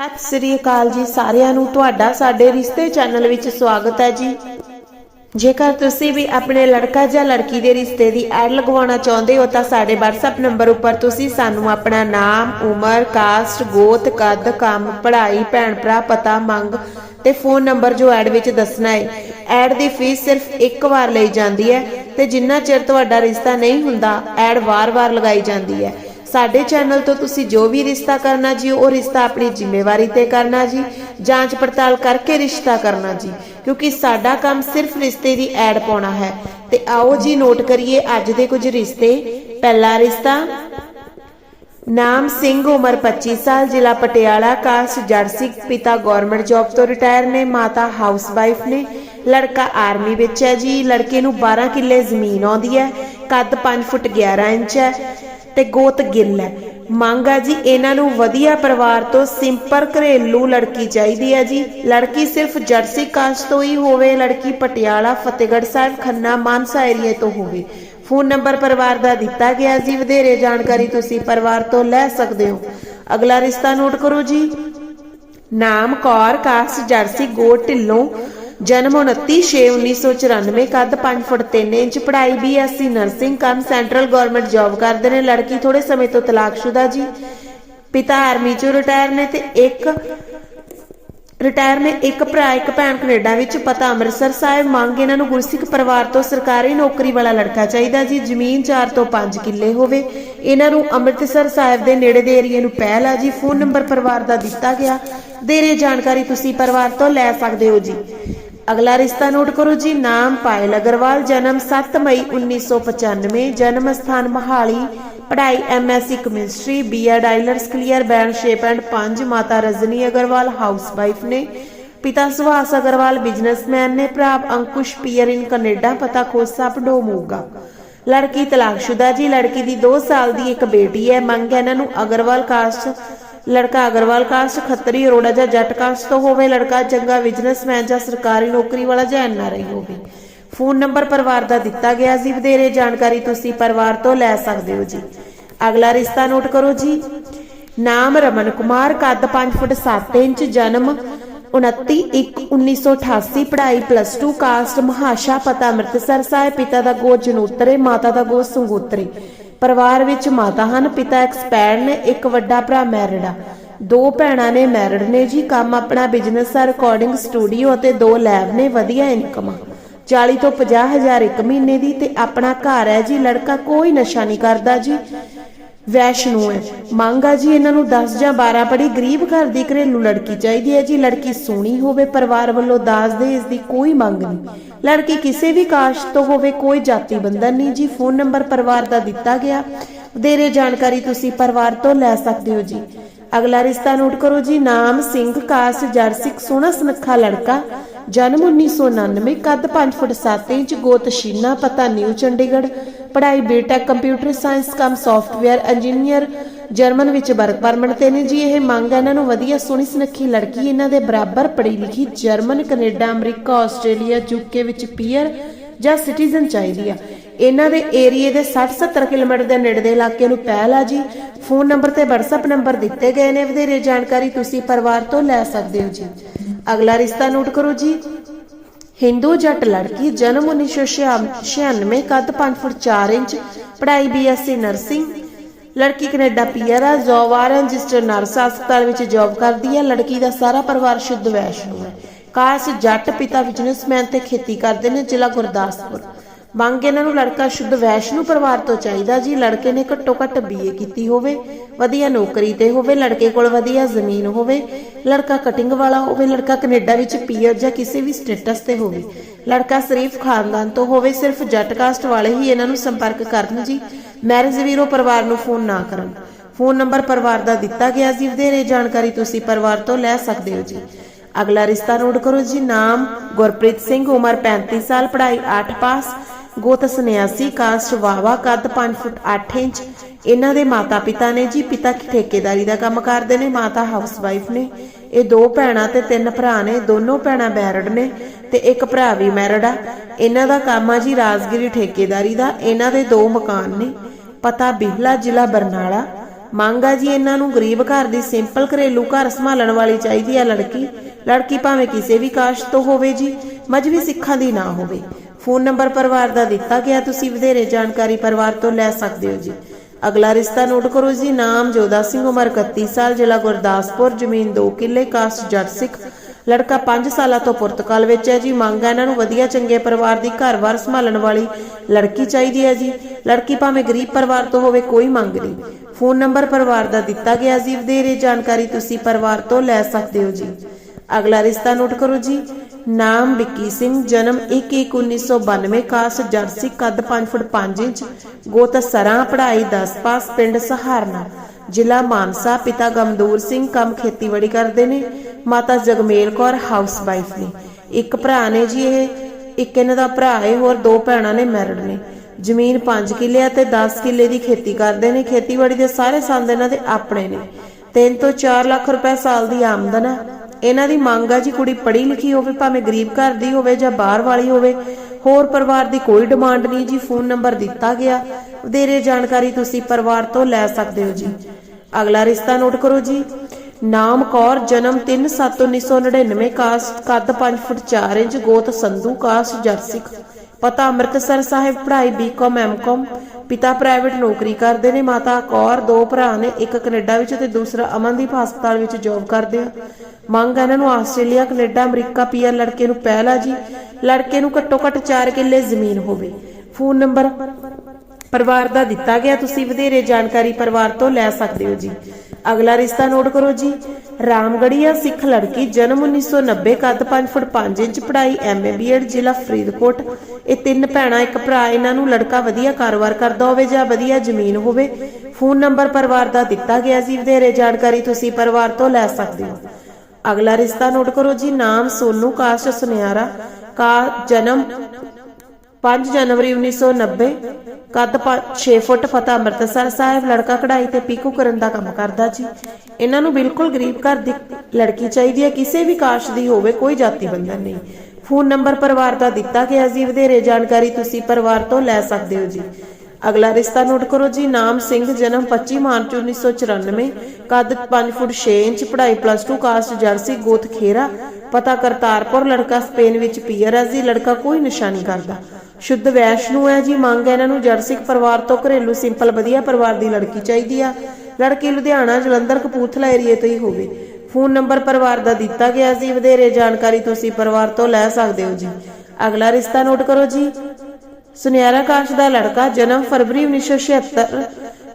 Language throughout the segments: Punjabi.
ਸਤਿ ਸ੍ਰੀ ਅਕਾਲ ਜੀ ਸਾਰਿਆਂ ਨੂੰ। ਤੁਹਾਡਾ ਸਾਡੇ ਰਿਸ਼ਤੇ ਚੈਨਲ ਵਿੱਚ ਸਵਾਗਤ ਹੈ ਜੀ। ਜੇਕਰ ਤੁਸੀਂ ਵੀ ਆਪਣੇ ਲੜਕਾ ਜਾਂ ਲੜਕੀ ਦੇ ਰਿਸ਼ਤੇ ਦੀ ਐਡ ਲਗਵਾਉਣਾ ਚਾਹੁੰਦੇ ਹੋ ਤਾਂ ਸਾਡੇ WhatsApp ਨੰਬਰ ਉੱਪਰ ਤੁਸੀਂ ਸਾਨੂੰ ਆਪਣਾ ਨਾਮ, ਉਮਰ, ਕਾਸਟ, ਗੋਤ, ਕੱਦ, ਕੰਮ, ਪੜ੍ਹਾਈ, ਭੈਣ ਭਰਾ, ਪਤਾ, ਮੰਗ ਤੇ ਫੋਨ ਨੰਬਰ ਜੋ ਐਡ ਵਿੱਚ ਦੱਸਣਾ ਹੈ। ਐਡ ਦੀ ਫੀਸ ਸਿਰਫ ਇੱਕ ਵਾਰ ਲਈ ਜਾਂਦੀ ਹੈ ਤੇ ਜਿੰਨਾ ਚਿਰ ਤੁਹਾਡਾ ਰਿਸ਼ਤਾ ਨਹੀਂ ਹੁੰਦਾ ਐਡ ਵਾਰ-ਵਾਰ ਲਗਾਈ ਜਾਂਦੀ ਹੈ। ਸਾਡੇ ਚੈਨਲ ਤੋਂ ਤੁਸੀਂ ਜੋ ਵੀ ਰਿਸ਼ਤਾ ਕਰਨਾ ਜੀ, ਉਹ ਰਿਸ਼ਤਾ ਆਪਣੀ ਜ਼ਿੰਮੇਵਾਰੀ ਤੇ ਕਰਨਾ ਜੀ, ਜਾਂਚ ਪੜਤਾਲ ਕਰਕੇ ਰਿਸ਼ਤਾ ਕਰਨਾ ਜੀ, ਕਿਉਂਕਿ ਸਾਡਾ ਕੰਮ ਸਿਰਫ ਰਿਸ਼ਤੇ ਦੀ ਐਡ ਪਾਉਣਾ ਹੈ। ਤੇ ਆਓ ਜੀ ਨੋਟ ਕਰੀਏ ਅੱਜ ਦੇ ਕੁਝ ਰਿਸ਼ਤੇ। ਪਹਿਲਾ ਰਿਸ਼ਤਾ, ਨਾਮ ਸਿੰਘ, ਉਮਰ 25 ਸਾਲ, ਜ਼ਿਲ੍ਹਾ ਪਟਿਆਲਾ, ਕਾਸਟ ਜੱਟ ਪਿਤਾ ਗਵਰਨਮੈਂਟ ਜੌਬ ਤੋਂ ਰਿਟਾਇਰ ਨੇ, ਮਾਤਾ ਹਾਊਸ ਵਾਈਫ ਨੇ, ਲੜਕਾ ਆਰਮੀ ਵਿੱਚ ਹੈ ਜੀ, ਲੜਕੇ ਨੂੰ 12 ਕਿੱਲੇ ਜ਼ਮੀਨ ਆਉਂਦੀ ਹੈ, ਕੱਦ 5 ਫੁੱਟ 11 ਇੰਚ ਹੈ ਤੇ ਗੋਤ ਗਿੱਲ ਹੈ ਮੰਗ ਆ ਜੀ, ਇਹਨਾਂ ਨੂੰ ਵਧੀਆ ਪਰਿਵਾਰ ਤੋਂ ਸਿੰਪਲ ਘਰੇਲੂ ਲੜਕੀ ਚਾਹੀਦੀ ਹੈ ਜੀ। ਲੜਕੀ ਸਿਰਫ ਜਰਸੀ ਕਾਸਟ ਤੋਂ ਹੀ ਹੋਵੇ, ਲੜਕੀ ਪਟਿਆਲਾ, ਫਤਿਹਗੜ੍ਹ ਸਾਹਿਬ, ਖੰਨਾ, ਮਾਨਸਾ ਏਰੀਏ ਤੋਂ ਹੋਵੇ। ਫੋਨ ਨੰਬਰ ਪਰਿਵਾਰ ਦਾ ਦਿੱਤਾ ਗਿਆ ਜੀ, ਵਧੇਰੇ ਜਾਣਕਾਰੀ ਤੁਸੀਂ ਪਰਿਵਾਰ ਤੋਂ ਲੈ ਸਕਦੇ ਹੋ। ਅਗਲਾ ਰਿਸ਼ਤਾ ਨੋਟ ਕਰੋ ਜੀ। ਨਾਮ, ਕੌਰ, ਕਾਸਟ, ਜਰਸੀ ਗੋਟ ਢਿੱਲੋਂ। ਜਨਮ 29/6/1994 ਕੱਦ 5 ਫੁੱਟ 3 ਇੰਚ ਪੜ੍ਹਾਈ ਬੀਐਸਸੀ ਨਰਸਿੰਗ ਕੰਮ ਸੈਂਟਰਲ ਗਵਰਨਮੈਂਟ ਜੌਬ ਕਰਦੇ ਨੇ। ਲੜਕੀ ਥੋੜੇ ਸਮੇਂ ਤੋਂ ਤਲਾਕਸ਼ੁਦਾ ਜੀ। ਪਿਤਾ ਆਰਮੀ ਚੋਂ ਰਿਟਾਇਰ ਨੇ ਤੇ ਇੱਕ ਰਿਟਾਇਰ ਨੇ, ਇੱਕ ਭਰਾ, ਇੱਕ ਭੈਣ ਕੈਨੇਡਾ ਵਿੱਚ। ਪਤਾ ਅੰਮ੍ਰਿਤਸਰ ਸਾਹਿਬ, ਮੰਗ ਇਹਨਾਂ ਨੂੰ ਗੁਰਸਿੱਖ ਪਰਿਵਾਰ ਤੋਂ ਸਰਕਾਰੀ ਨੌਕਰੀ ਵਾਲਾ ਲੜਕਾ ਚਾਹੀਦਾ ਜੀ। ਜ਼ਮੀਨ 4 ਤੋਂ 5 ਕਿੱਲੇ ਹੋਵੇ। ਇਹਨਾਂ ਨੂੰ ਅੰਮ੍ਰਿਤਸਰ ਸਾਹਿਬ ਦੇ ਨੇੜੇ ਦੇ ਏਰੀਏ ਨੂੰ ਪਹਿਲ ਆ ਜੀ। ਫੋਨ ਨੰਬਰ ਪਰਿਵਾਰ ਦਾ ਦਿੱਤਾ ਗਿਆ। ਦੇਰੇ ਜਾਣਕਾਰੀ ਤੁਸੀਂ ਪਰਿਵਾਰ ਤੋਂ ਲੈ ਸਕਦੇ ਹੋ ਜੀ। ਅਗਲਾ ਰਿਸ਼ਤਾ ਨੋਟ ਕਰੋ ਜੀ, ਨਾਮ ਪਾਇਲ ਅਗਰਵਾਲ, ਜਨਮ 7 ਮਈ 1995 ਜਨਮ ਸਥਾਨ ਮਹਾਲੀ, ਪੜ੍ਹਾਈ M S C chemistry B Ed IELTS clear band, shape and 5 ਮਾਤਾ ਰਜਨੀ ਅਗਰਵਾਲ, ਹਾਊਸ ਵਾਈਫ ਨੇ। ਪਿਤਾ ਸੁਹਾਸ ਅਗਰਵਾਲ, ਬਿਜ਼ਨਸਮੈਨ ਨੇ, ਭਰਾ ਅੰਕੁਸ਼ ਪੀਅਰ ਇਨ ਕੈਨੇਡਾ, ਪਤਾ ਖੋਸਾ ਪਡੋ ਮੋਗਾ। ਲੜਕੀ ਤਲਾਕਸ਼ੁਦਾ ਜੀ, ਲੜਕੀ ਦੀ 2 ਸਾਲ ਦੀ ਇੱਕ ਬੇਟੀ ਹੈ, ਮੰਗ ਹੈ ਇਹਨਾਂ ਨੂੰ ਅਗਰਵਾਲ ਕਾਸਟ ਲੜਕਾ ਅਗਰਵਾਲ ਕਾਸਟ, ਖੱਤਰੀ ਅਰੋੜਾ ਜਾਂ ਜੱਟ ਕਾਸਟ ਤੋਂ ਹੋਵੇ, ਲੜਕਾ ਚੰਗਾ ਬਿਜ਼ਨਸਮੈਨ ਜਾਂ ਸਰਕਾਰੀ ਨੌਕਰੀ ਵਾਲਾ ਜਾਂ ਐਨਆਰਆਈ ਹੋਵੇ। ਫੋਨ ਨੰਬਰ ਪਰਿਵਾਰ ਦਾ ਦਿੱਤਾ ਗਿਆ ਸੀ, ਵਧੇਰੇ ਜਾਣਕਾਰੀ ਤੁਸੀਂ ਪਰਿਵਾਰ ਤੋਂ ਲੈ ਸਕਦੇ ਹੋ ਜੀ। ਅਗਲਾ ਰਿਸ਼ਤਾ ਨੋਟ ਕਰੋ ਜੀ। ਨਾਮ ਰਮਨ ਕੁਮਾਰ, ਕੱਦ 5 ਫੁੱਟ 7 ਇੰਚ, ਜਨਮ 29/1/1988 ਪੜ੍ਹਾਈ ਪਲੱਸ 2 ਕਾਸਟ ਮਹਾਸ਼ਾ, ਪਤਾ ਅੰਮ੍ਰਿਤਸਰ ਸਾਹਿਬ, ਪਿਤਾ ਦਾ ਗੋ ਜਨੂਤਰੇ, ਮਾਤਾ ਦਾ ਗੋ ਸੰਗੋਤਰੇ। ਪਰਿਵਾਰ ਵਿੱਚ ਮਾਤਾ ਹਨ, ਪਿਤਾ ਐਕਸਪਾਇਰ ਨੇ, ਇੱਕ ਵੱਡਾ ਭਰਾ ਮੈਰਿਡ। ਆ ਦੋ ਭੈਣਾਂ ਨੇ ਮੈਰਿਡ ਨੇ ਜੀ, ਕੰਮ ਆਪਣਾ ਬਿਜ਼ਨਸ ਆ ਰਿਕਾਰਡਿੰਗ ਸਟੂਡੀਓ ਅਤੇ ਦੋ ਲੈਬ ਨੇ ਵਧੀਆ ਇਨਕਮ ਆ। 40 ਤੋਂ 50 ਹਜ਼ਾਰ ਇੱਕ ਮਹੀਨੇ ਦੀ ਤੇ ਆਪਣਾ ਘਰ ਹੈ ਜੀ, ਲੜਕਾ ਕੋਈ ਨਸ਼ਾ ਨਹੀਂ ਕਰਦਾ ਜੀ। ਵੈਸ਼ਨੂ ਹੈ। ਮੰਗਾ ਜੀ, ਇਹਨਾਂ ਨੂੰ 10 ਜਾਂ 12 ਪੜੀ ਗਰੀਬ ਘਰ ਦੀ ਘਰੇਲੂ ਲੜਕੀ ਚਾਹੀਦੀ ਹੈ ਜੀ। ਲੜਕੀ ਸੋਹਣੀ ਹੋਵੇ, ਪਰਿਵਾਰ ਵੱਲੋਂ ਦਾਜ ਦੇ ਇਸ ਦੀ ਕੋਈ ਮੰਗ ਨਹੀਂ। ਲੜਕੀ ਕਿਸੇ ਵੀ ਕਾਸ਼ਟ ਤੋਂ ਹੋਵੇ, ਕੋਈ ਜਾਤੀ ਬੰਧਨ ਨਹੀਂ ਜੀ। ਫੋਨ ਨੰਬਰ ਪਰਿਵਾਰ ਦਾ ਦਿੱਤਾ ਗਿਆ। ਵਧੇਰੇ ਜਾਣਕਾਰੀ ਤੁਸੀਂ ਪਰਿਵਾਰ ਤੋਂ ਲੈ ਸਕਦੇ ਹੋ ਜੀ। ਅਗਲਾ ਰਿਸ਼ਤਾ ਨੋਟ ਕਰੋ ਜੀ। ਨਾਮ, ਸਿੰਘ, ਕਾਸ ਜਰਸਿਕ ਸੋਹਣਾ ਸੁਨੱਖਾ ਲੜਕਾ। ਜਨਮ 1999 ਕੱਦ 5 ਫੁੱਟ 7 ਇੰਚ, ਗੋਤ ਸ਼ੀਨਾ, ਪਤਾ ਨਿਊ ਚੰਡੀਗੜ੍ਹ। ਪੜ੍ਹਾਈ B Tech, computer science, cum software engineer German ਵਿੱਚ ਵਰਕ ਪਰਮਿਟ ਤੇ ਨੇ ਜੀ, ਇਹ ਮੰਗ ਹੈ ਇਹਨਾਂ ਨੂੰ ਵਧੀਆ ਸੋਹਣੀ ਸੁਨੱਖੀ ਲੜਕੀ ਇਹਨਾਂ ਦੇ ਬਰਾਬਰ ਪੜ੍ਹੀ ਲਿਖੀ German, Canada, America, Australia, UK ਵਿੱਚ ਪੀਅਰ ਜਾਂ ਸਿਟੀਜ਼ਨ ਚਾਹੀਦੀ ਆ। ਇਹਨਾਂ ਦੇ ਏਰੀਏ ਦੇ 60-70 ਕਿਲੋਮੀਟਰ ਦੇ ਨੇੜੇ ਦੇ ਇਲਾਕੇ ਨੂੰ ਪਹਿਲ ਆ ਜੀ। ਫੋਨ ਨੰਬਰ ਤੇ WhatsApp ਨੰਬਰ ਦਿੱਤੇ ਗਏ ਨੇ, ਵਧੇਰੇ ਜਾਣਕਾਰੀ ਤੁਸੀਂ ਪਰਿਵਾਰ ਤੋਂ ਲੈ ਸਕਦੇ ਹੋ ਜੀ। ਅਗਲਾ ਰਿਸ਼ਤਾ ਨੋਟ ਕਰੋ ਜੀ। ਹਿੰਦੂ ਜੱਟ ਲੜਕੀ ਜਨਮ 1996 ਕੱਦ 5 ਫੁੱਟ 4 ਇੰਚ, ਪੜ੍ਹਾਈ ਬੀਐਸਸੀ ਨਰਸਿੰਗ ਲੜਕੀ ਕੈਨੇਡਾ ਪੀਆਰ ਆ, ਜੌਬ ਆ, ਰਜਿਸਟਰ ਨਰਸ ਹਸਪਤਾਲ ਵਿੱਚ ਜੌਬ ਕਰਦੀ ਹੈ ਲੜਕੀ ਦਾ ਸਾਰਾ ਪਰਿਵਾਰ ਸ਼ੁੱਧ ਵੈਸ਼ਨੂ ਹੈ। ਕਾਸ ਜੱਟ ਪਿਤਾ ਬਿਜ਼ਨਸਮੈਨ ਤੇ ਖੇਤੀ ਕਰਦੇ ਨੇ ਜ਼ਿਲ੍ਹਾ ਗੁਰਦਾਸਪੁਰ। ਮੰਗ ਇਹਨਾਂ ਨੂੰ ਲੜਕਾ ਸ਼ੁੱਧ ਵੈਸ਼ਨੂ ਪਰਿਵਾਰ ਤੋਂ ਚਾਹੀਦਾ ਜੀ। ਲੜਕੇ ਨੇ ਘੱਟੋ ਘੱਟ ਬੀਏ ਕੀਤੀ ਹੋਵੇ, ਵਧੀਆ ਨੌਕਰੀ ਤੇ ਹੋਵੇ, ਲੜਕੇ ਕੋਲ ਵਧੀਆ ਜ਼ਮੀਨ ਹੋਵੇ, ਲੜਕਾ ਕਟਿੰਗ ਵਾਲਾ ਹੋਵੇ, ਲੜਕਾ ਕੈਨੇਡਾ ਵਿੱਚ ਪੀਆਰ ਜਾਂ ਕਿਸੇ ਵੀ ਸਟੇਟਸ ਤੇ ਹੋਵੇ। ਲੜਕਾ ਸ਼ਰੀਫ ਖਾਨਦਾਨ ਤੋਂ ਹੋਵੇ, ਸਿਰਫ ਜੱਟ ਕਾਸਟ ਵਾਲੇ ਹੀ ਇਹਨਾਂ ਨੂੰ ਸੰਪਰਕ ਕਰਨ ਜੀ। ਮੈਰਿਜ ਵੀਰੋ ਪਰਿਵਾਰ ਨੂੰ ਫੋਨ ਨਾ ਕਰਨ। ਫੋਨ ਨੰਬਰ ਪਰਿਵਾਰ ਦਾ ਦਿੱਤਾ ਗਿਆ ਜੀ। ਵਧੇਰੇ ਜਾਣਕਾਰੀ ਤੁਸੀਂ ਪਰਿਵਾਰ ਤੋਂ ਲੈ ਸਕਦੇ ਹੋ ਜੀ। ਅਗਲਾ ਰਿਸ਼ਤਾ ਨੋਟ ਕਰੋ ਜੀ। ਨਾਮ ਗੁਰਪ੍ਰੀਤ ਸਿੰਘ, ਉਮਰ 35 ਸਾਲ, ਪੜ੍ਹਾਈ 8 ਪਾਸ। ਗੋਤ ਸੰਨਿਆਸੀ ਕਾਸਟ ਵਾਵਾ ਕੱਦ 5 ਫੁੱਟ 8 ਇੰਚ। ਇਹਨਾਂ ਦੇ ਮਾਤਾ ਪਿਤਾ ਨੇ ਜੀ, ਪਿਤਾ ਠੇਕੇਦਾਰੀ ਦਾ ਕੰਮ ਕਰਦੇ ਨੇ, ਮਾਤਾ ਹਾਊਸ ਵਾਈਫ ਨੇ। ਇਹ ਦੋ ਭੈਣਾਂ ਤੇ ਤਿੰਨ ਭਰਾ ਨੇ, ਦੋਨੋਂ ਭੈਣਾਂ ਮੈਰਿਡ ਨੇ ਤੇ ਇੱਕ ਭਰਾ ਵੀ ਮੈਰਿਡ ਆ। ਇਹਨਾਂ ਦਾ ਕੰਮ ਆ ਜੀ ਰਾਜਗੀਰੀ ਠੇਕੇਦਾਰੀ ਦਾ, ਇਹਨਾਂ ਦੇ ਦੋ ਮਕਾਨ ਨੇ। ਪਤਾ ਬਿਹਲਾ ਜ਼ਿਲ੍ਹਾ ਬਰਨਾਲਾ। ਮੰਗ ਆ ਜੀ ਇਹਨਾਂ ਨੂੰ ਗਰੀਬ ਘਰ ਦੀ ਸਿੰਪਲ ਘਰੇਲੂ ਘਰ ਸੰਭਾਲਣ ਵਾਲੀ ਚਾਹੀਦੀ ਆ ਲੜਕੀ। ਲੜਕੀ ਭਾਵੇਂ ਕਿਸੇ ਵੀ ਕਾਸ਼ਟ ਤੋਂ ਹੋਵੇ ਜੀ, ਮਜਬੀ ਸਿੱਖਾਂ ਦੀ ਨਾ ਹੋਵੇ। ਫੋਨ ਨੰਬਰ ਪਰਿਵਾਰ ਦਾ ਦਿੱਤਾ ਗਿਆ, ਤੁਸੀਂ ਵਧੇਰੇ ਜਾਣਕਾਰੀ ਪਰਿਵਾਰ ਤੋਂ ਲੈ ਸਕਦੇ ਹੋ ਜੀ। ਅਗਲਾ ਰਿਸ਼ਤਾ ਨੋਟ ਕਰੋ ਜੀ, ਨਾਮ ਜੋਦਾ ਸਿੰਘ, ਉਮਰ 31 ਸਾਲ, ਜ਼ਿਲ੍ਹਾ ਗੁਰਦਾਸਪੁਰ, ਜ਼ਮੀਨ 2 ਕਿੱਲੇ, ਕਾਸਟ ਜੱਟ ਸਿੱਖ, ਲੜਕਾ 5 ਸਾਲਾਂ ਤੋਂ ਪੁਰਤਗਾਲ ਵਿੱਚ ਹੈ ਜੀ। ਮੰਗ ਹੈ ਇਹਨਾਂ ਨੂੰ ਵਧੀਆ ਚੰਗੇ ਪਰਿਵਾਰ ਦੀ ਘਰ-ਬਾਰ ਸੰਭਾਲਣ ਵਾਲੀ ਲੜਕੀ ਚਾਹੀਦੀ ਹੈ ਜੀ। ਲੜਕੀ ਭਾਵੇਂ ਗਰੀਬ ਪਰਿਵਾਰ ਤੋਂ ਹੋਵੇ, ਕੋਈ ਮੰਗ ਨਹੀਂ। ਫੋਨ ਨੰਬਰ ਪਰਿਵਾਰ ਦਾ ਦਿੱਤਾ ਗਿਆ ਜੀ। ਵਧੇਰੇ ਜਾਣਕਾਰੀ ਤੁਸੀਂ ਪਰਿਵਾਰ ਤੋਂ ਲੈ ਸਕਦੇ ਹੋ ਜੀ। ਅਗਲਾ ਰਿਸ਼ਤਾ ਨੋਟ ਕਰੋ ਜੀ। ਨਾਮ ਵਿੱਕੀ ਸਿੰਘ, ਜਨਮ 1/1/1992 ਕਾਸਟ ਜਰਸੀ ਕੱਦ 5 ਫੁੱਟ 5 ਇੰਚ, ਗੋਤ ਸਰਾਂ, ਪੜ੍ਹਾਈ 10 ਪਾਸ, ਪਿੰਡ ਸਹਾਰਨਾ। ਜ਼ਿਲ੍ਹਾ ਮਾਨਸਾ, ਪਿਤਾ ਗਮਦੂਰ ਸਿੰਘ ਕੰਮ ਖੇਤੀਬਾੜੀ ਕਰਦੇ ਨੇ, ਮਾਤਾ ਜਗਮੇਲ ਕੌਰ ਹਾਊਸ ਵਾਈਫ ਨੇ। ਇੱਕ ਭਰਾ ਨੇ ਜੀ ਇਹ, ਇੱਕ ਇਹਨਾਂ ਦਾ ਭਰਾ ਹੈ ਹੋਰ ਦੋ ਭੈਣਾਂ ਨੇ ਮੈਰਿਡ ਨੇ। ਜ਼ਮੀਨ 5 ਕਿੱਲੇ ਅਤੇ ਤੇ 10 ਕਿੱਲੇ ਦੀ ਖੇਤੀ ਕਰਦੇ ਨੇ, ਖੇਤੀਬਾੜੀ ਦੇ ਸਾਰੇ ਸੰਦ ਇਹਨਾਂ ਦੇ ਆਪਣੇ ਨੇ। 3 ਤੋਂ 4 ਲੱਖ ਰੁਪਏ ਸਾਲ ਦੀ ਆਮਦਨ ਹੈ ਇਹਨਾਂ ਦੀ ਮੰਗ ਆ ਜੀ ਕੁੜੀ ਪੜ੍ਹੀ ਲਿਖੀ ਹੋਵੇ, ਭਾਵੇਂ ਗਰੀਬ ਘਰ ਦੀ ਹੋਵੇ ਜਾਂ ਬਾਹਰ ਵਾਲੀ ਹੋਵੇ। ਹੋਰ ਪਰਿਵਾਰ ਦੀ ਕੋਈ ਡਿਮਾਂਡ ਨਹੀਂ ਜੀ ਫੋਨ ਨੰਬਰ ਦਿੱਤਾ ਗਿਆ। ਵਧੇਰੇ ਜਾਣਕਾਰੀ ਤੁਸੀਂ ਪਰਿਵਾਰ ਤੋਂ ਲੈ ਸਕਦੇ ਹੋ ਜੀ। ਅਗਲਾ ਰਿਸ਼ਤਾ ਨੋਟ ਕਰੋ ਜੀ। ਨਾਮ ਕੌਰ, ਜਨਮ 3/7/1999 ਕਾਸਟ ਕੱਦ 5 ਫੁੱਟ 4 ਇੰਚ, ਗੋਤ ਸੰਧੂ, ਕਾਸਟ ਜਰਸਿਕ ਪਤਾ ਅੰਮ੍ਰਿਤਸਰ ਸਾਹਿਬ, ਪੜ੍ਹਾਈ ਬੀਕਾਮ ਐਮਕਾਮ ਪਿਤਾ ਪ੍ਰਾਈਵੇਟ ਨੌਕਰੀ ਕਰਦੇ ਨੇ, ਮਾਤਾ ਕੌਰ, ਦੋ ਭਰਾ ਨੇ, ਇੱਕ ਕੈਨੇਡਾ ਵਿੱਚ ਤੇ ਦੂਸਰਾ ਅਮਨਦੀਪ ਹਸਪਤਾਲ ਵਿੱਚ ਜੌਬ ਕਰਦੇ ਆ। ਮੰਗ ਇਹਨਾਂ ਨੂੰ ਆਸਟ੍ਰੇਲੀਆ, ਕੈਨੇਡਾ, ਅਮਰੀਕਾ ਪੀਆਰ ਲੜਕੇ ਨੂੰ ਪਹਿਲਾ ਜੀ। ਲੜਕੇ ਨੂੰ ਘੱਟੋ ਘੱਟ 4 ਕਿੱਲੇ ਜ਼ਮੀਨ ਹੋਵੇ। ਫੋਨ ਨੰਬਰ ਪਰਿਵਾਰ ਦਾ ਦਿੱਤਾ ਗਿਆ, ਤੁਸੀਂ ਵਧੇਰੇ ਜਾਣਕਾਰੀ ਪਰਿਵਾਰ ਤੋਂ ਲੈ ਸਕਦੇ ਹੋ ਜੀ। ਅਗਲਾ ਰਿਸ਼ਤਾ ਨੋਟ ਕਰੋ ਜੀ। ਰਾਮਗੜੀਆ ਸਿੱਖ ਲੜਕੀ ਜਨਮ 1990 ਕੱਦ 5 ਫੁੱਟ 5 ਇੰਚ, ਪੜ੍ਹਾਈ ਐਮਏ ਬੀਐਡ ਜ਼ਿਲ੍ਹਾ ਫਰੀਦਕੋਟ। ਇਹ ਤਿੰਨ ਭੈਣਾਂ, ਇੱਕ ਭਰਾ, ਇਹਨਾਂ ਨੂੰ ਲੜਕਾ ਵਧੀਆ ਕਾਰੋਬਾਰ ਕਰਦਾ ਹੋਵੇ ਜਾਂ ਵਧੀਆ ਜ਼ਮੀਨ ਹੋਵੇ, ਫੋਨ ਨੰਬਰ ਪਰਿਵਾਰ ਦਾ ਦਿੱਤਾ ਗਿਆ ਜੀ। ਵਧੇਰੇ ਜਾਣਕਾਰੀ ਤੁਸੀਂ ਪਰਿਵਾਰ ਤੋਂ ਲੈ ਸਕਦੇ ਹੋ। ਅਗਲਾ ਰਿਸ਼ਤਾ ਨੋਟ ਕਰੋ ਜੀ। ਨਾਮ ਸੋਨੂ, ਕਾਸ਼ ਸੁਨਿਆਰਾ, ਕਾ ਜਨਮ 5 ਜਨਵਰੀ 1990 ਕੱਦ 6 ਫੁੱਟ ਫਤਿਹ ਅੰਮ੍ਰਿਤਸਰ ਸਾਹਿਬ, ਲੜਕਾ ਕਢਾਈ ਤੇ ਪੀਕੂ ਕਰਨ ਦਾ ਕੰਮ ਕਰਦਾ ਜੀ। ਇਹਨਾਂ ਨੂੰ ਬਿਲਕੁਲ ਗਰੀਬ ਘਰ ਦੀ ਲੜਕੀ ਚਾਹੀਦੀ ਹੈ, ਕਿਸੇ ਵੀ ਕਾਸ਼ ਦੀ ਹੋਵੇ, ਕੋਈ ਜਾਤੀ ਬੰਧਨ ਨਹੀਂ। ਫੋਨ ਨੰਬਰ ਪਰਿਵਾਰ ਦਾ ਦਿੱਤਾ ਗਿਆ ਜੀ, ਵਧੇਰੇ ਜਾਣਕਾਰੀ ਤੁਸੀਂ ਪਰਿਵਾਰ ਤੋਂ ਲੈ ਸਕਦੇ ਹੋ ਜੀ। ਅਗਲਾ ਰਿਸ਼ਤਾ ਨੋਟ ਕਰੋ ਜੀ, ਨਾਮ ਸਿੰਘ, ਜਨਮ 25 ਮਾਰਚ 1994 ਕੱਦ 5 ਫੁੱਟ 6 ਇੰਚ, ਪੜ੍ਹਾਈ ਪਲੱਸ 2 ਕਾਸਟ ਜਰਸੀ, ਗੋਤ ਖੇਰਾ, ਪਤਾ ਕਰਤਾਰਪੁਰ, ਲੜਕਾ ਸਪੇਨ ਵਿੱਚ ਪੀਅਰ ਹੈ ਜੀ, ਲੜਕਾ ਕੋਈ ਨਿਸ਼ਾਨੀ ਕਰਦਾ। ਸ਼ੁੱਧ ਵੈਸ਼ਨੂ ਹੈ ਜੀ, ਮੰਗ ਹੈ ਇਹਨਾਂ ਨੂੰ ਜਰਸਿਕ ਪਰਿਵਾਰ ਤੋਂ ਘਰੇਲੂ ਸਿੰਪਲ ਵਧੀਆ ਪਰਿਵਾਰ ਦੀ ਲੜਕੀ ਚਾਹੀਦੀ ਆ। ਲੜਕੀ ਲੁਧਿਆਣਾ, ਜਲੰਧਰ, ਕਪੂਰਥਲਾ ਏਰੀਏ ਤੋਂ ਹੀ ਹੋਵੇ। ਫੋਨ ਨੰਬਰ ਪਰਿਵਾਰ ਦਾ ਦਿੱਤਾ ਗਿਆ ਜੀ ਵਧੇਰੇ ਜਾਣਕਾਰੀ ਤੁਸੀਂ ਪਰਿਵਾਰ ਤੋਂ ਲੈ ਸਕਦੇ ਹੋ ਜੀ। ਅਗਲਾ ਰਿਸ਼ਤਾ ਨੋਟ ਕਰੋ ਜੀ। ਸੁਨਿਆਰਾ ਕਾਸ਼ ਦਾ ਲੜਕਾ ਜਨਮ ਫਰਵਰੀ 1976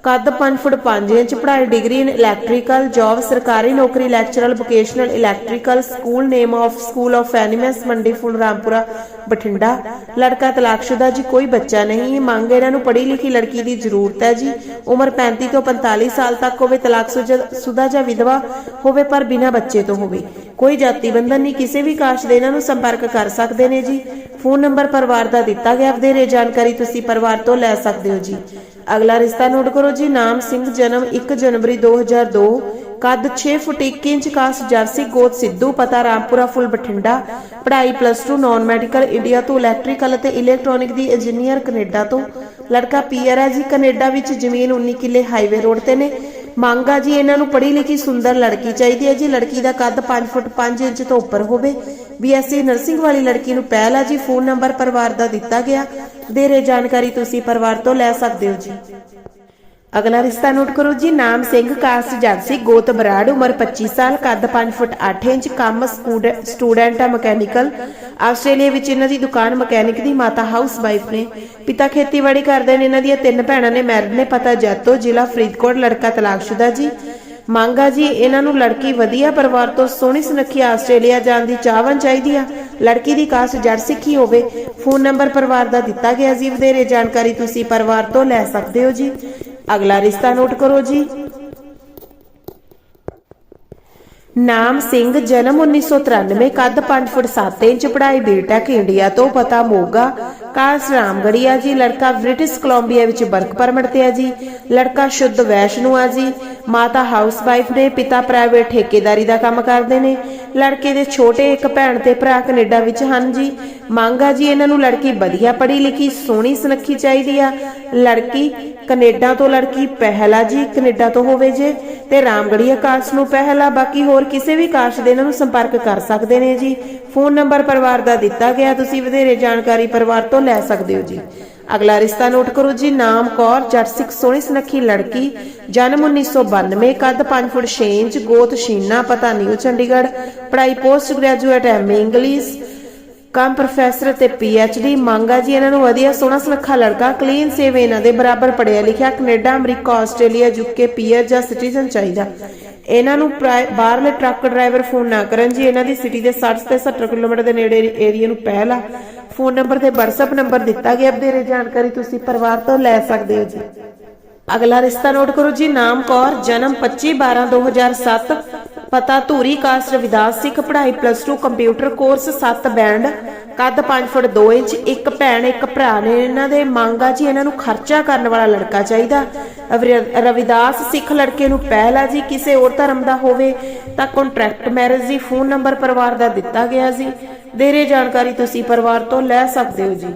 ਕੱਦ 5 ਫੁੱਟ 5 ਇੰਚ ਪੜ੍ਹਾਈ ਡਿਗਰੀ ਇਨ ਇਲੈਕਟ੍ਰੀਕਲ ਜੌਬ ਸਰਕਾਰੀ ਨੌਕਰੀ lecturer vocational electrical school name of school of ਐਨੀਮਸ Mandi Phul Rampura, Bathinda. ਲੜਕਾ ਤਲਾਕਸ਼ੁਦਾ ਜੀ, ਕੋਈ ਬੱਚਾ ਨਹੀਂ। ਮੰਗ ਇਹਨਾਂ ਨੂੰ ਪੜ੍ਹੀ ਲਿਖੀ ਲੜਕੀ ਦੀ ਜ਼ਰੂਰਤ ਹੈ ਜੀ। ਉਮਰ 35 ਤੋਂ 45 ਸਾਲ ਤੱਕ ਹੋਵੇ ਤਲਾਕਸ਼ੁਦਾ ਜਾਂ ਵਿਧਵਾ ਹੋਵੇ, ਪਰ ਬਿਨਾਂ ਬੱਚੇ ਤੋਂ ਹੋਵੇ। ਕੋਈ ਜਾਤੀ ਬੰਧਨ ਨਹੀਂ, ਕਿਸੇ ਵੀ ਕਾਸ਼ ਦੇ ਇਹਨਾਂ ਨੂੰ ਸੰਪਰਕ ਕਰ ਸਕਦੇ ਨੇ ਜੀ। ਫੋਨ ਨੰਬਰ ਪਰਿਵਾਰ ਦਾ ਦਿੱਤਾ ਗਿਆ ਵਧੇਰੇ ਜਾਣਕਾਰੀ ਤੁਸੀਂ ਪਰਿਵਾਰ ਤੋਂ ਲੈ ਸਕਦੇ ਹੋ ਜੀ। ਅਗਲਾ ਰਿਸ਼ਤਾ ਨੋਟ ਕਰੋ ਜੀ, ਨਾਮ ਸਿੰਘ, ਜਨਮ 1 ਜਨਵਰੀ 2002 ਕੱਦ 6 ਫੁੱਟ 1 ਇੰਚ, ਕਾਸ ਜਰਸੀ ਗੋਤ ਸਿੱਧੂ, ਪਤਾ ਰਾਮਪੁਰਾ, ਫੁੱਲ ਬਠਿੰਡਾ। ਪੜ੍ਹਾਈ ਪਲੱਸ 2 ਨਾਨ ਮੈਡੀਕਲ ਇੰਡੀਆ ਤੋਂ ਇਲੈਕਟ੍ਰੀਕਲ ਅਤੇ ਇਲੈਕਟ੍ਰੋਨਿਕ ਦੀ ਇੰਜੀਨੀਅਰ ਕੈਨੇਡਾ ਤੋਂ। ਲੜਕਾ ਪੀਆਰ ਹੈ ਜੀ, ਕੈਨੇਡਾ ਵਿੱਚ ਜ਼ਮੀਨ 19 ਕਿੱਲੇ ਹਾਈਵੇ ਰੋਡ ਤੇ ਨੇ। ਮੰਗ ਆ ਜੀ, ਇਹਨਾਂ ਨੂੰ ਪੜ੍ਹੀ ਲਿਖੀ ਸੁੰਦਰ ਲੜਕੀ ਚਾਹੀਦੀ ਹੈ ਜੀ। ਲੜਕੀ ਦਾ ਕੱਦ 5 ਫੁੱਟ 5 ਇੰਚ ਤੋਂ ਉੱਪਰ ਹੋਵੇ। ਬੀਐਸਸੀ ਨਰਸਿੰਗ ਵਾਲੀ ਲੜਕੀ ਨੂੰ ਪਹਿਲ ਆ ਜੀ। ਫੋਨ ਨੰਬਰ ਪਰਿਵਾਰ ਦਾ ਦਿੱਤਾ ਗਿਆ। ਦੇਰੇ ਜਾਣਕਾਰੀ ਤੁਸੀਂ ਪਰਿਵਾਰ ਤੋਂ ਲੈ ਸਕਦੇ ਹੋ ਜੀ। ਅਗਲਾ ਰਿਸ਼ਤਾ ਨੋਟ ਕਰੋ ਜੀ, ਨਾਮ ਸਿੰਘ, ਕਾਸਟ ਜਗਸੀ ਗੋਤ ਬਰਾੜ, ਉਮਰ 25 ਸਾਲ, ਕੱਦ 5 ਫੁੱਟ 8 ਇੰਚ, ਕੰਮ ਸਟੂਡੈਂਟ ਆ ਮਕੈਨੀਕਲ। ਆਸਟ੍ਰੇਲੀਆ ਵਿੱਚ ਇਹਨਾਂ ਦੀ ਦੁਕਾਨ ਮਕੈਨਿਕ ਦੀ, ਮਾਤਾ ਹਾਊਸ ਵਾਈਫ ਨੇ। ਪਿਤਾ ਖੇਤੀਬਾੜੀ ਕਰਦੇ ਨੇ, ਇਹਨਾਂ ਦੀਆਂ ਤਿੰਨ ਭੈਣਾਂ ਨੇ, ਮੈਰਿਡ ਨੇ, ਪਤਾ ਜੈਤੋ, ਜ਼ਿਲ੍ਹਾ ਫਰੀਦਕੋਟ, ਲੜਕਾ ਤਲਾਕਸ਼ੁਦਾ ਜੀ। ਮੰਗਾ ਜੀ, ਇਹਨਾਂ ਨੂੰ ਲੜਕੀ ਵਧੀਆ ਪਰਿਵਾਰ ਤੋਂ ਸੋਹਣੀ ਸੁਨੱਖੀ ਆਸਟ੍ਰੇਲੀਆ ਜਾਣ ਦੀ ਚਾਹਵਨ ਚਾਹੀਦੀ ਆ। ਲੜਕੀ ਦੀ ਕਾਸਟ ਜੜ ਸਿੱਖੀ ਹੋਵੇ, ਫੋਨ ਨੰਬਰ ਪਰਿਵਾਰ ਦਾ ਦਿੱਤਾ ਗਿਆ ਜੀ, ਵਧੇਰੇ ਜਾਣਕਾਰੀ ਤੁਸੀਂ ਪਰਿਵਾਰ ਤੋਂ ਲੈ ਸਕਦੇ ਹੋ ਜੀ। ਅਗਲਾ ਰਿਸ਼ਤਾ ਨੋਟ ਕਰੋ ਜੀ। ਨਾਮ ਸਿੰਘ, ਜਨਮ 1993 ਕੱਦ 5 ਫੁੱਟ 7 ਇੰਚ, ਪੜ੍ਹਾਈ ਬੀਟੈਕ, ਇੰਡੀਆ ਤੋਂ ਪਤਾ ਮੋਗਾ ਕਾਸ ਰਾਮਗੜੀਆ ਜੀ। ਲੜਕਾ ਬ੍ਰਿਟਿਸ਼ ਕੋਲੰਬੀਆ ਵਿੱਚ ਵਰਕ ਪਰਮਿਟ ਤੇ ਹੈ ਜੀ। ਲੜਕਾ ਸ਼ੁੱਧ ਵੈਸ਼ਨੂ ਆ ਜੀ। ਮਾਤਾ ਹਾਊਸ ਵਾਈਫ ਨੇ, ਪਿਤਾ ਪ੍ਰਾਈਵੇਟ ਠੇਕੇਦਾਰੀ ਦਾ ਕੰਮ ਕਰਦੇ ਨੇ। ਲੜਕੇ ਦੇ ਛੋਟੇ ਇੱਕ ਭੈਣ ਤੇ ਭਰਾ ਕੈਨੇਡਾ ਵਿੱਚ ਹਨ ਜੀ। ਮੰਗ ਆ ਜੀ, ਇਹਨਾਂ ਨੂੰ ਲੜਕੀ ਵਧੀਆ ਪੜ੍ਹੀ ਲਿਖੀ, ਸੋਹਣੀ ਸੁਨੱਖੀ ਚਾਹੀਦੀ ਆ। ਲੜਕੀ ਕੈਨੇਡਾ ਤੋਂ ਲੜਕੀ ਪਹਿਲਾ ਜੀ, ਕੈਨੇਡਾ ਤੋਂ ਹੋਵੇ ਜੇ, ਤੇ ਰਾਮਗੜੀਆ ਕਾਸਟ ਨੂੰ ਪਹਿਲਾ, ਬਾਕੀ ਹੋਰ ਕਿਸੇ ਵੀ ਕਾਸਟ ਦੇ ਇਹਨਾਂ ਨੂੰ ਸੰਪਰਕ ਕਰ ਸਕਦੇ ਨੇ ਜੀ। ਫੋਨ ਨੰਬਰ ਪਰਿਵਾਰ ਦਾ ਦਿੱਤਾ ਗਿਆ, ਤੁਸੀਂ ਵਧੇਰੇ ਜਾਣਕਾਰੀ ਪਰਿਵਾਰ ਤੋਂ ਲੈ ਸਕਦੇ ਹੋ ਜੀ। ਅਗਲਾ ਰਿਸ਼ਤਾ ਨੋਟ ਕਰੋ ਜੀ, ਨਾਮ ਕੌਰ, ਜੱਟ ਸਿੱਖ, ਸੋਹਣੀ ਸੁਨੱਖੀ ਲੜਕੀ, ਜਨਮ 1992 ਕੱਦ 5 ਫੁੱਟ 6 ਇੰਚ, ਗੋਤ ਸ਼ੀਨਾ ਪਤਾ ਨਿਊ ਚੰਡੀਗੜ੍ਹ, ਪੜ੍ਹਾਈ ਪੋਸਟ ਗ੍ਰੈਜੂਏਟ, ਐਮ ਇੰਗਲਿਸ਼ ਕੰਮ ਪ੍ਰੋਫੈਸਰ ਤੇ ਡੀ ਮੰਗਾ ਜੀ, ਇਹਨਾਂ ਨੂੰ ਵਧੀਆ ਸੋਹਣਾ ਸੁਨੱਖਾ ਲੜਕਾ ਕਲੀਨ ਸੇਵ ਇਹਨਾਂ ਦੇ ਬਰਾਬਰ ਪੜਿਆ ਲਿਖਿਆ, Canada, America, Australia UK PR ਜਾਂ ਸਿਟੀਜ਼ਨ ਚਾਹੀਦਾ। ਇਹਨਾਂ ਨੂੰ ਪ੍ਰਾਇ- ਬਾਹਰਲੇ ਟਰੱਕ ਡਰਾਈਵਰ ਫੋਨ ਨਾ ਕਰਨ ਜੀ, ਇਹਨਾਂ ਦੀ ਸਿਟੀ ਦੇ 60 ਤੇ 70 ਕਿਲੋਮੀਟਰ ਦੇ ਨੇੜੇ ਏਰੀਆ ਨੂੰ ਪਹਿਲਾ ਫੋਨ ਨੰਬਰ ਤੇ WhatsApp ਨੰਬਰ ਦਿੱਤਾ ਗਿਆ, ਵਧੇਰੇ ਜਾਣਕਾਰੀ ਤੁਸੀਂ ਪਰਿਵਾਰ ਤੋਂ ਲੈ ਸਕਦੇ ਹੋ ਜੀ। ਅਗਲਾ ਰਿਸ਼ਤਾ ਨੋਟ ਕਰੋ ਜੀ, ਨਾਮ ਕੌਰ, ਜਨਮ 25 12 2007 ਪਤਾ ਧੂਰੀ ਕਾਸਟ ਰਵਿਦਾਸ ਸਿੱਖ ਪੜ੍ਹਾਈ ਪਲੱਸ 2 ਕੰਪਿਊਟਰ ਕੋਰਸ 7 ਬੈਂਡ ਕੱਦ 5 ਫੁੱਟ 2 ਇੰਚ, ਇੱਕ ਭੈਣ, ਇੱਕ ਭਰਾ ਨੇ। ਇਹਨਾਂ ਦੇ ਮੰਗਾ ਜੀ ਇਹਨਾਂ ਨੂੰ ਖਰਚਾ ਕਰਨ ਵਾਲਾ ਲੜਕਾ ਚਾਹੀਦਾ। ਰਵਿਦਾਸ ਸਿੱਖ ਲੜਕੇ ਨੂੰ ਪਹਿਲਾ ਜੀ, ਕਿਸੇ ਹੋਰ ਧਰਮ ਦਾ ਹੋਵੇ, ਤਾਂ ਕੰਟਰੈਕਟ ਮੈਰਿਜ ਦੀ ਫੋਨ ਨੰਬਰ ਪਰਿਵਾਰ ਦਾ ਦਿੱਤਾ ਗਿਆ ਜੀ। ਦੇਰੇ ਜਾਣਕਾਰੀ ਤੁਸੀਂ ਪਰਿਵਾਰ ਤੋਂ ਲੈ ਸਕਦੇ ਹੋ ਜੀ।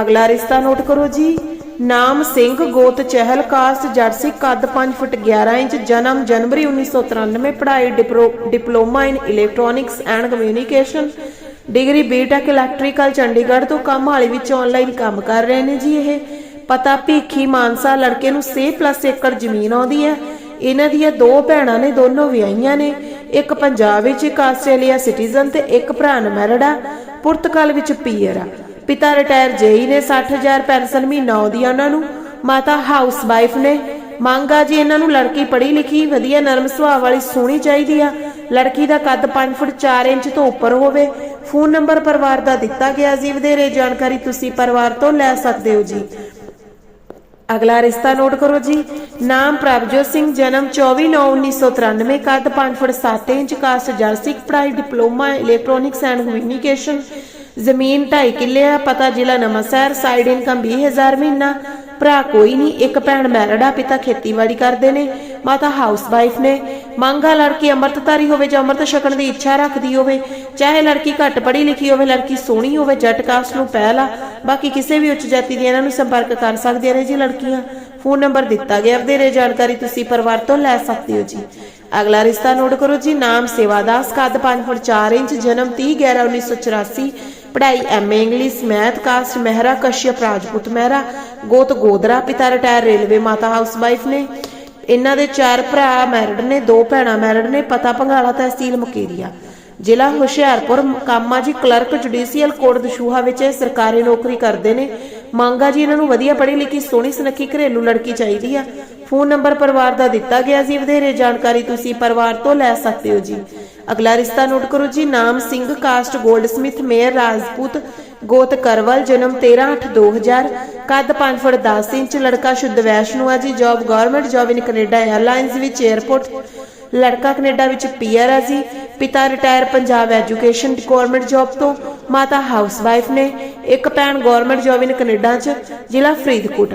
ਅਗਲਾ ਰਿਸ਼ਤਾ ਨੋਟ ਕਰੋ ਜੀ। ਨਾਮ ਸਿੰਘ ਗੋਤ ਚਹਿਲ ਕਾਸਟ ਜਰਸੀ ਕੱਦ 5 ਫੁੱਟ 11 ਇੰਚ, ਜਨਮ ਜਨਵਰੀ 1993 ਪੜ੍ਹਾਈ ਡਿਪਰੋ- diploma in electronics and communication degree BTech electrical Chandigarh ਤੋਂ ਕੰਮ ਵਾਲੀ ਵਿੱਚ ਆਨਲਾਈਨ ਕੰਮ ਕਰ ਰਹੇ ਨੇ ਜੀ ਇਹ। ਪਤਾ ਭੀਖੀ ਮਾਨਸਾ ਲੜਕੇ ਨੂੰ 6+ ਏਕੜ ਜ਼ਮੀਨ ਆਉਂਦੀ ਹੈ। ਇਹਨਾਂ ਦੀਆਂ ਦੋ ਭੈਣਾਂ ਨੇ, ਦੋਨੋਂ ਵਿਆਹੀਆਂ ਨੇ। ਇੱਕ ਪੰਜਾਬ ਵਿੱਚ, ਇੱਕ ਆਸਟ੍ਰੇਲੀਆ ਸਿਟੀਜ਼ਨ ਤੇ ਇੱਕ ਭਰਾ ਨਮੈਰਡ ਆ ਪੁਰਤਗਾਲ ਵਿੱਚ ਪੀਅਰ ਆ। ਪਿਤਾ ਰਿਟਾਇਰ ਜੇਈ ਨੇ 60000 ਪੈਨਸ਼ਨ ਮਹੀਨਾ ਆਉਂਦੀ ਆ ਉਹਨਾਂ ਨੂੰ। ਮਾਤਾ ਹਾਊਸ ਵਾਈਫ ਨੇ। ਮੰਗਾ ਜੀ ਇਹਨਾਂ ਨੂੰ ਲੜਕੀ ਪੜ੍ਹੀ ਲਿਖੀ, ਵਧੀਆ ਨਰਮ ਸੁਭਾਅ ਵਾਲੀ ਸੋਹਣੀ ਚਾਹੀਦੀ ਆ। ਲੜਕੀ ਦਾ ਕੱਦ 5 ਫੁੱਟ 4 ਇੰਚ ਤੋਂ ਉੱਪਰ ਹੋਵੇ। ਫੋਨ ਨੰਬਰ ਪਰਿਵਾਰ ਦਾ ਦਿੱਤਾ ਗਿਆ ਜੀ। ਵਧੇਰੇ ਜਾਣਕਾਰੀ ਤੁਸੀਂ ਪਰਿਵਾਰ ਤੋਂ ਲੈ ਸਕਦੇ ਹੋ ਜੀ। ਅਗਲਾ ਰਿਸ਼ਤਾ ਨੋਟ ਕਰੋ ਜੀ। ਨਾਮ ਪ੍ਰਭਜੋਤ ਸਿੰਘ, ਜਨਮ 24/9/1993 ਕੱਦ 5 ਫੁੱਟ 7 ਇੰਚ, ਕਾਸਟ ਜਰਸਿਕ ਪੜ੍ਹਾਈ, ਡਿਪਲੋਮਾ ਇਲੈਕਟ੍ਰੋਨਿਕਸ ਐਂਡ ਕਮਿਊਨੀਕੇਸ਼ਨ ਜ਼ਮੀਨ 2.5 ਕਿੱਲੇ ਆ, ਪਤਾ ਜ਼ਿਲ੍ਹਾ ਨਵਾਂਸ਼ਹਿਰ ਸਾਈਡ ਇਨਕਮ 20000 ਮਹੀਨਾ। ਭਰਾ ਕੋਈ ਨਹੀਂ, ਇੱਕ ਭੈਣ ਮੈਰਿਡ ਪਿਤਾ ਖੇਤੀਬਾੜੀ ਕਰਦੇ ਨੇ, ਮਾਤਾ ਹਾਊਸ ਵਾਈਫ ਨੇ। ਮੰਗਾ ਲੜਕੀ ਅੰਮ੍ਰਿਤਧਾਰੀ ਹੋਵੇ ਜਾਂ ਅੰਮ੍ਰਿਤ ਛਕਣ ਦੀ ਇੱਛਾ ਰੱਖਦੀ ਹੋਵੇ, ਚਾਹੇ ਲੜਕੀ ਘੱਟ ਪੜ੍ਹੀ ਲਿਖੀ ਹੋਵੇ, ਲੜਕੀ ਸੋਹਣੀ ਹੋਵੇ, ਜੱਟ ਕਾਸਟ ਨੂੰ ਪਹਿਲਾ ਬਾਕੀ ਕਿਸੇ ਵੀ ਉੱਚ ਜਾਤੀ ਦੀ ਇਹਨਾਂ ਨੂੰ ਸੰਪਰਕ ਕਰ ਸਕਦੀਆਂ ਨੇ ਜੀ ਲੜਕੀਆਂ। ਫੋਨ ਨੰਬਰ ਦਿੱਤਾ ਗਿਆ ਵਧੇਰੇ ਜਾਣਕਾਰੀ ਤੁਸੀਂ ਪਰਿਵਾਰ ਤੋਂ ਲੈ ਸਕਦੇ ਹੋ ਜੀ। ਅਗਲਾ ਰਿਸ਼ਤਾ ਨੋਟ ਕਰੋ ਜੀ, ਨਾਮ ਸੇਵਾਦਾਸ, ਕੱਦ 5 ਫੁੱਟ 4 ਇੰਚ, ਜਨਮ 30 11 1984 ਪੜ੍ਹਾਈ MA English, math, caste, Mehra, Kashyap, Rajput Mehra, ਗੋਤ, ਗੋਦਰਾ, ਪਿਤਾ ਰਿਟਾਇਰ ਰੇਲਵੇ, ਮਾਤਾ ਹਾਊਸ ਨੇ। ਇਹਨਾਂ ਦੇ ਚਾਰ ਭਰਾ ਮੈਰਿਡ ਨੇ, ਦੋ ਭੈਣਾਂ ਮੈਰਿਡ ਨੇ, ਪਤਾ ਭੰਗਾਲਾ ਤਹਿਸੀਲ ਮੁਕੇਰੀਆ। ਜ਼ਿਲ੍ਹਾ ਹੁਸ਼ਿਆਰਪੁਰ, ਕਾਮਾ ਜੀ, ਕਲਰਕ, ਜੁਡੀਸ਼ੀਅਲ ਕੋਰਟ ਦਸ਼ੂਹਾ ਵਿੱਚ ਇਹ ਸਰਕਾਰੀ ਨੌਕਰੀ ਕਰਦੇ ਨੇ। ਮੰਗਾ ਜੀ, ਇਹਨਾਂ ਨੂੰ ਵਧੀਆ ਪੜ੍ਹੀ ਲਿਖੀ, ਸੋਹਣੀ ਸੁਨੱਖੀ ਘਰੇਲੂ ਲੜਕੀ ਚਾਹੀਦੀ ਆ। ਫੋਨ ਨੰਬਰ ਪਰਿਵਾਰ ਦਾ ਦਿੱਤਾ ਗਿਆ ਸੀ, ਵਧੇਰੇ ਜਾਣਕਾਰੀ ਤੁਸੀਂ ਪਰਿਵਾਰ ਤੋਂ ਲੈ ਸਕਦੇ ਹੋ ਜੀ। ਅਗਲਾ ਰਿਸ਼ਤਾ ਨੋਟ ਕਰੋ ਜੀ, ਨਾਮ Singh, caste goldsmith Mair Rajput ਗੋਤ ਕਰਵਲ, ਜਨਮ 13/8/2000 ਕੱਦ 5 ਫੁੱਟ 10 ਇੰਚ, ਲੜਕਾ ਸ਼ੁੱਧ ਵੈਸ਼ਨੂ ਆ ਜੀ job government job in Canada airlines ਵਿੱਚ 에ਅਰਪੋਰਟ ਲੜਕਾ ਕੈਨੇਡਾ ਵਿੱਚ ਪੀਆਰ ਆ ਜੀ, ਪਿਤਾ retire Punjab education government job ਤੋਂ, ਮਾਤਾ ਹਾਊਸਵਾਈਫ ਨੇ, ਇੱਕ ਭੈਣ ਗਵਰਨਮੈਂਟ ਜੌਬ ਇਨ ਕੈਨੇਡਾ 'ਚ, ਜ਼ਿਲ੍ਹਾ ਫਰੀਦਕੋਟ।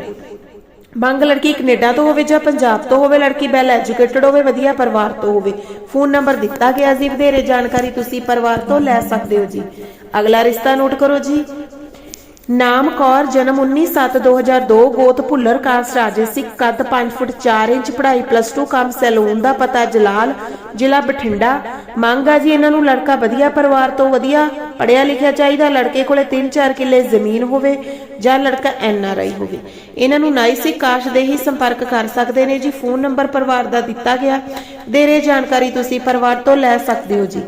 ਮੰਗ ਲੜਕੀ ਕੈਨੇਡਾ ਤੋਂ ਹੋਵੇ ਜਾਂ ਪੰਜਾਬ ਤੋਂ ਹੋਵੇ, ਲੜਕੀ ਵੈਲ ਐਜੂਕੇਟਡ ਹੋਵੇ, ਵਧੀਆ ਪਰਿਵਾਰ ਤੋਂ ਹੋਵੇ। ਫੋਨ ਨੰਬਰ ਦਿੱਤਾ ਗਿਆ ਜੀ, ਵਧੇਰੇ ਜਾਣਕਾਰੀ ਤੁਸੀਂ ਪਰਿਵਾਰ ਤੋਂ ਲੈ ਸਕਦੇ ਹੋ ਜੀ। ਅਗਲਾ ਰਿਸ਼ਤਾ ਨੋਟ ਕਰੋ ਜੀ। ਨਾਮ ਕੌਰ, ਜਨਮ 19/7/2002 ਗੋਤ ਭੁੱਲਰ ਕਾਸਟ ਰਾਜੇ, ਸਿੱਖ ਕੱਦ 5 ਫੁੱਟ 4 ਇੰਚ, ਪੜ੍ਹਾਈ ਪਲੱਸ 2 ਕੰਮ, ਸੈਲੂਨ ਦਾ ਪਤਾ, ਜਲਾਲ, ਜ਼ਿਲ੍ਹਾ ਬਠਿੰਡਾ। ਮੰਗਾ ਜੀ ਇਹਨਾਂ ਨੂੰ ਲੜਕਾ ਵਧੀਆ ਪਰਿਵਾਰ ਤੋਂ ਵਧੀਆ ਪੜਿਆ ਲਿਖਿਆ ਚਾਹੀਦਾ, ਲੜਕੇ ਕੋਲੇ 3-4 ਕਿੱਲੇ ਜ਼ਮੀਨ ਹੋਵੇ ਜਾਂ ਲੜਕਾ ਐਨ ਆਰ ਆਈ ਹੋਵੇ। ਇਹਨਾਂ ਨੂੰ ਨਾਈ ਕਾਸ਼ ਦੇ ਹੀ ਸੰਪਰਕ ਕਰ ਸਕਦੇ ਨੇ ਜੀ। ਫੋਨ ਨੰਬਰ ਪਰਿਵਾਰ ਦਾ ਦਿੱਤਾ ਗਿਆ। ਦੇਰੇ ਜਾਣਕਾਰੀ ਤੁਸੀਂ ਪਰਿਵਾਰ ਤੋਂ ਲੈ ਸਕਦੇ ਹੋ ਜੀ।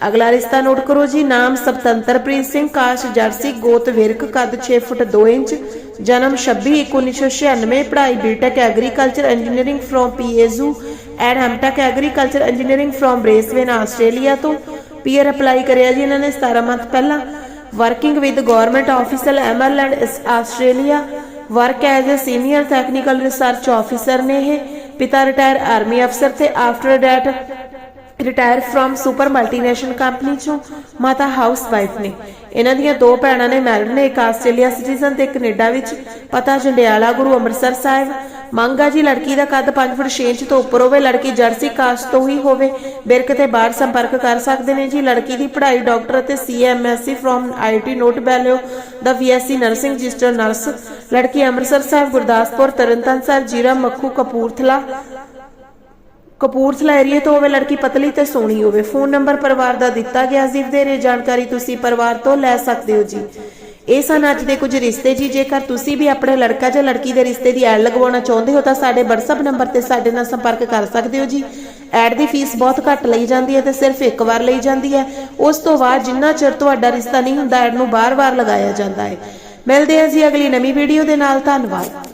ਅਗਲਾ ਰਿਸ਼ਤਾ ਨੋਟ ਕਰੋ ਜੀ, ਨਾਮ ਸਬਤੰਤਰਪ੍ਰੀਤ ਸਿੰਘ, ਕਾਸ਼, ਜਰਸੀ, ਗੋਤ, ਵਿਰਕ, ਕੱਦ 6 ਫੁੱਟ 2 ਇੰਚ, ਜਨਮ 26/1996 ਪੜ੍ਹਾਈ, BTech, agriculture engineering from PAU, and MTech agriculture engineering from Brisbane, Australia ਤੋਂ। ਪੀਆਰ ਅਪਲਾਈ ਕਰਿਆ ਜੀ ਇਹਨਾਂ ਨੇ 17 ਮੰਥ ਪਹਿਲਾਂ। Working with government officer Emerald Australia work as a senior technical research officer ਨੇ ਇਹ। ਪਿਤਾ ਰਿਟਾਇਰ ਆਰਮੀ ਅਫਸਰ ਤੇ after that retire from super multinational company ਚੋਂ ਮਾਤਾ ਹਾਊਸ ਨੇ। ਇਹਨਾਂ ਦੀਆਂ ਦੋ ਭੈਣਾਂ ਨੇ ਮੈਰਿਡ ਨੇ ਇੱਕ ਆਸਟ੍ਰੇਲੀਆ ਸਿਟੀਜ਼ਨ ਤੇ ਕੈਨੇਡਾ ਵਿੱਚ ਪਤਾ ਜੰਡਿਆਲਾ ਗੁਰੂ ਅੰਮ੍ਰਿਤਸਰ ਸਾਹਿਬ। ਮੰਗ ਜੀ ਲੜਕੀ ਦਾ ਕੱਦ 5 ਫੁੱਟ 6 ਇੰਚ ਤੋਂ ਉੱਪਰ ਹੋਵੇ, ਲੜਕੀ ਜਰਸੀ ਕਾਸਟ ਤੋਂ ਹੀ ਹੋਵੇ ਬਿਰਕ ਤੇ ਬਾਹਰ ਸੰਪਰਕ ਕਰ ਸਕਦੇ ਨੇ ਜੀ। ਲੜਕੀ ਦੀ ਪੜ੍ਹਾਈ ਡਾਕਟਰ ਅਤੇ ਸੀਐਮਐਸਸੀ ਫਰੋਮ ਆਈਟੀ ਨੋਟ ਵੈਲਿਊ ਦਾ ਬੀਐਸਸੀ ਨਰਸਿੰਗ ਰਜਿਸਟਰ ਨਰਸ। ਲੜਕੀ ਅੰਮ੍ਰਿਤਸਰ ਸਾਹਿਬ, ਗੁਰਦਾਸਪੁਰ, ਤਰਨਤਾਰਨ ਸਾਹਿਬ, ਜੀਰਾ, ਮੱਖੂ, ਕਪੂਰਥਲਾ ਕਪੂਰਥਲਾ ਏਰੀਆ ਤੋਂ ਹੋਵੇ ਲੜਕੀ ਪਤਲੀ ਤੇ ਸੋਹਣੀ ਹੋਵੇ। ਫੋਨ ਨੰਬਰ ਪਰਿਵਾਰ ਦਾ ਦਿੱਤਾ ਗਿਆ ਜੀ ਵਧੇਰੇ ਜਾਣਕਾਰੀ ਤੁਸੀਂ ਪਰਿਵਾਰ ਤੋਂ ਲੈ ਸਕਦੇ ਹੋ ਜੀ। ਇਹ ਸਨ ਅੱਜ ਦੇ ਕੁਝ ਰਿਸ਼ਤੇ ਜੀ। ਜੇਕਰ ਤੁਸੀਂ ਵੀ ਆਪਣੇ ਲੜਕਾ ਜਾਂ ਲੜਕੀ ਦੇ ਰਿਸ਼ਤੇ ਦੀ ਐਡ ਲਗਵਾਉਣਾ ਚਾਹੁੰਦੇ ਹੋ ਤਾਂ ਸਾਡੇ WhatsApp ਨੰਬਰ ਤੇ ਸਾਡੇ ਨਾਲ ਸੰਪਰਕ ਕਰ ਸਕਦੇ ਹੋ ਜੀ। ਐਡ ਦੀ ਫੀਸ ਬਹੁਤ ਘੱਟ ਲਈ ਜਾਂਦੀ ਹੈ ਤੇ ਸਿਰਫ ਇੱਕ ਵਾਰ ਲਈ ਜਾਂਦੀ ਹੈ। ਉਸ ਤੋਂ ਬਾਅਦ ਜਿੰਨਾ ਚਿਰ ਤੁਹਾਡਾ ਰਿਸ਼ਤਾ ਨਹੀਂ ਹੁੰਦਾ, ਐਡ ਨੂੰ ਬਾਰ-ਬਾਰ ਲਗਾਇਆ ਜਾਂਦਾ ਹੈ। ਮਿਲਦੇ ਹਾਂ ਜੀ ਅਗਲੀ ਨਵੀਂ ਵੀਡੀਓ ਦੇ ਨਾਲ। ਧੰਨਵਾਦ।